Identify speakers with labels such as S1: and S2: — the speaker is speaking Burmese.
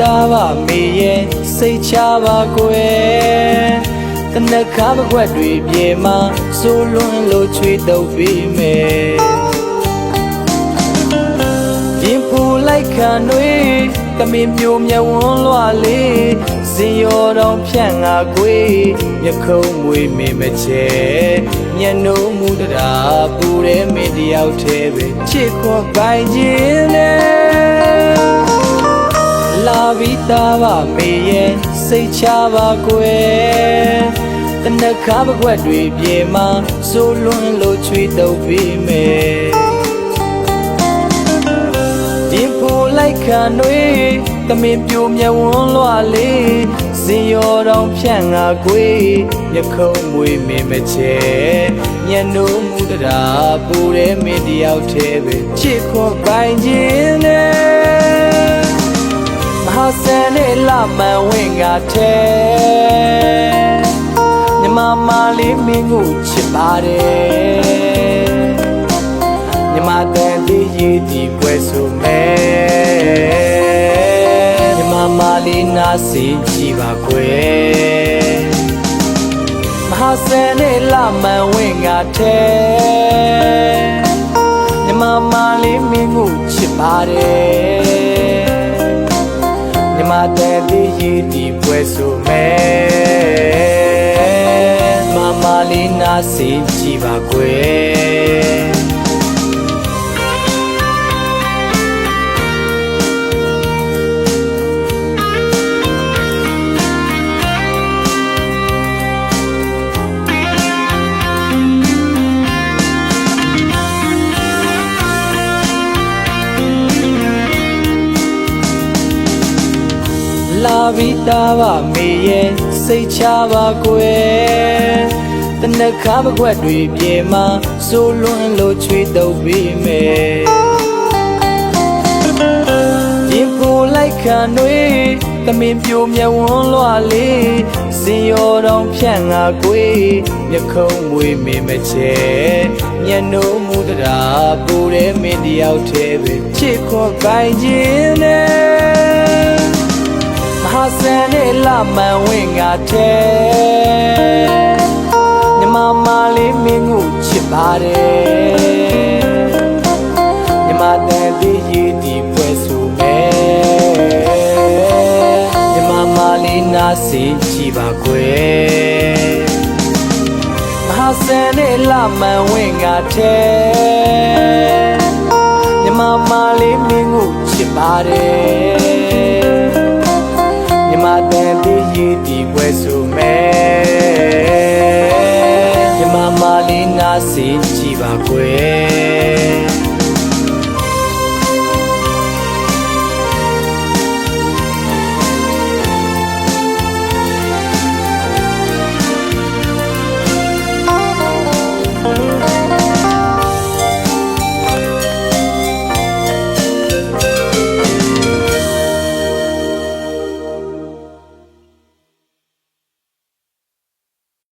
S1: သားပါမေရဲ့စိတ်ချပါကွယ်တနက်ခါပကွက်တွေပြေမှာစိုးလွန်းလို့ချွေတုပ်ပြီးမယ်ရင်ဖူလိုက်ခံတွေတမင်မျိုးမြဝန်းလွာလေးစင်ရောတော်ဖြန့်ငါကွေမြခုံးမွေမင်းမချဲညနိုးမှုတရားပူတဲ့မင်းတယောက်တည်းပဲချစ်ခွန်ပိုင်ခြင်းနဲ့လာ ပြီးသားပါမေရဲ့စိတ်ချပါကွယ်တနက်ခါပကွက်တွေပြေမှာစိုးလွန်းလို့ချွေတုပ်ပြီးမယ်ရင်ဖူလိုက်ခံတွေတမင်ပြိုမြဝန်းလွာလေးစင်ရောတော်ဖြန့်ငါကွေရခုံးမွေမင်းမချဲညနိုးမှုတရားပူတဲ့မင်းတယောက်တည်းပဲချစ်ခွန်ပိုင်ခြင်းနဲ့ မဟာဆန်နဲ့လာမန်ဝင်ကတဲ့မြမမလေးမင်းကိုချစ်ပါတယ်မြမတန်တီးရည်ဒီပွဲဆိုမဲ့မြမမလေးနာစီကြည့်ပါကွယ်မဟာဆန်နဲ့လာမန်ဝင်ကတဲ့မြမမလေးမင်းကိုချစ်ပါတယ်မြမ တန်လေးရည်ဒီပွဲဆိုမဲ့မမလေးနာစီကြည့်ပါကွယ် လာပြီးသားပါမေရဲ့စိတ်ချပါကွယ်တနက်ခါပကွက်တွေပြေမှာစိုးလွန်းလို့ချွေတုပ်ပြီးမယ်ရင်ဖူလိုက်ခံတွေတမင်ပြိုမြဝန်းလွာလေးစင်ရောတော်ဖြန့်ငါကွေမြခုံးမွေမင်းမချဲညနိုးမှုတရားပူတဲ့မင်းတယောက်တည်းပဲချစ်ခွန်ပိုင်ခြင်းနဲ့ မဟာဆန်နဲ့လာမန်ဝင်ကတဲ့မြမမလေးမင်းကိုချစ်ပါတယ်မြမတန်လေးရည်ဒီပွဲဆိုမဲ့မြမမလေးနာစီကြည့်ပါကွယ်မဟာဆန်နဲ့လာမန်ဝင်ကတဲ့မြမမလေးမင်းကိုချစ်ပါတယ် ရည်ဒီပွဲဆိုမဲ့မြမမလေးနာစီကြည့်ပါကွယ်